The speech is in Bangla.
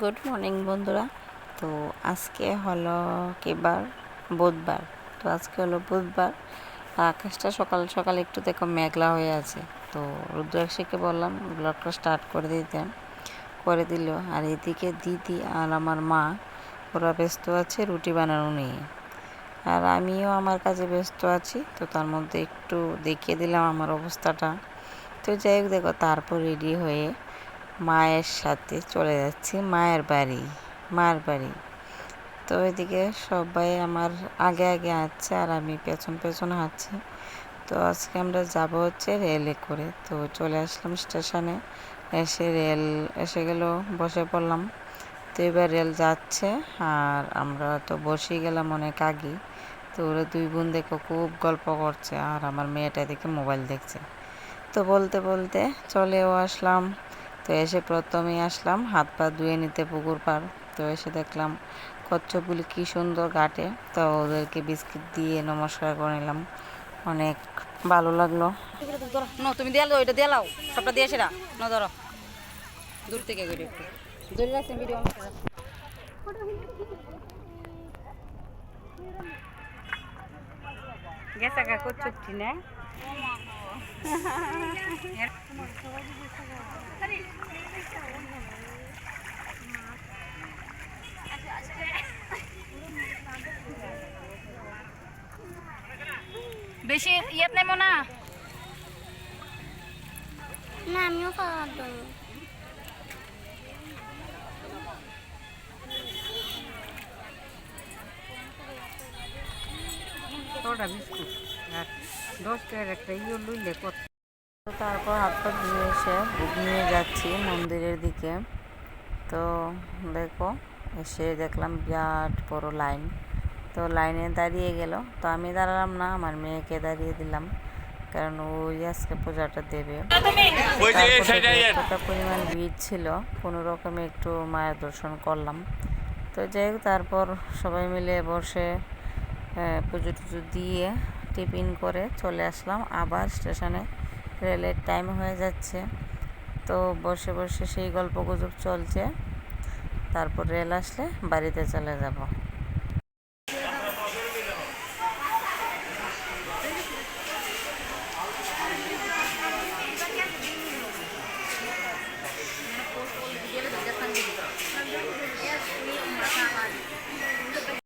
গুড মর্নিং বন্ধুরা। তো আজকে হলো কিবার? বুধবার। তো আজকে হলো বুধবার। আকাশটা সকাল সকাল একটু দেখো মেঘলা হয়ে আছে। তো রুদ্রাক্ষীকে বললাম, ব্লগটা স্টার্ট করে দিতে। করে দিল। আর এদিকে দিদি আর আমার মা, ওরা ব্যস্ত আছে রুটি বানানো নিয়ে। আর আমিও আমার কাজে ব্যস্ত আছি, তো তার মধ্যে একটু দেখিয়ে দিলাম আমার অবস্থাটা। তো যাই হোক দেখো, তারপর রেডি হয়ে মায়ের সাথে চলে যাচ্ছি, মায়ের বাড়ি মায়ের বাড়ি। তো এদিকে সবাই আমার আগে আগে হাঁটছে আর আমি পেছন পেছন হাঁটছি। তো আজকে আমরা যাব হচ্ছে রেলে করে। তো চলে আসলাম স্টেশনে, এসে রেল এসে গেল, বসে পড়লাম। তো এবার রেল যাচ্ছে আর আমরা তো বসেই গেলাম অনেক আগে তো ওরা দুই বোন দেখো খুব গল্প করছে আর আমার মেয়েটা দেখে মোবাইল দেখছে। তো বলতে বলতে চলেও আসলাম। তো এসে প্রথমেই আসলাম হাত পা ধুয়ে নিতে পুকুর পার। তো এসে দেখলাম কচ্ছপগুলি কী সুন্দর ঘাটে। তো ওদেরকে বিস্কিট দিয়ে নমস্কার করে নিলাম। অনেক ভালো লাগল। ন তুমি দিয়ে দাও এটা দিয়ে লাও সবটা দিয়ে সেরা ন ধরো। দূর থেকে করে একটু। দূরে রাখছেন ভিডিও গেছে কা না? বেশি ইয়েত নেই মনা? না আমিও খাওয়া বিস্কুট আর দশ টাকার একটা ইয়ে লইলে কত? তো তারপর হাত পা ধুয়ে এসে বুক নিয়ে যাচ্ছি মন্দিরের দিকে। তো দেখো এসে দেখলাম বিরাট বড় লাইন। তো লাইনে দাঁড়িয়ে গেল। তো আমি দাঁড়ালাম না আমার মেয়েকে দাঁড়িয়ে দিলাম। কারণ ওই আজকে পূজাটা দেবে। এতটা পরিমাণ ভিড় ছিল। কোনো রকমে একটু মায়ের দর্শন করলাম। তো যাই হোক তারপর সবাই মিলে বসে পুজো টুজো দিয়ে টিফিন করে চলে আসলাম। আবার স্টেশনে রেলের টাইম হয়ে যাচ্ছে। তো বসে বসে সেই গল্প গুজব চলছে। তারপর রেল আসলে বাড়িতে চলে যাব।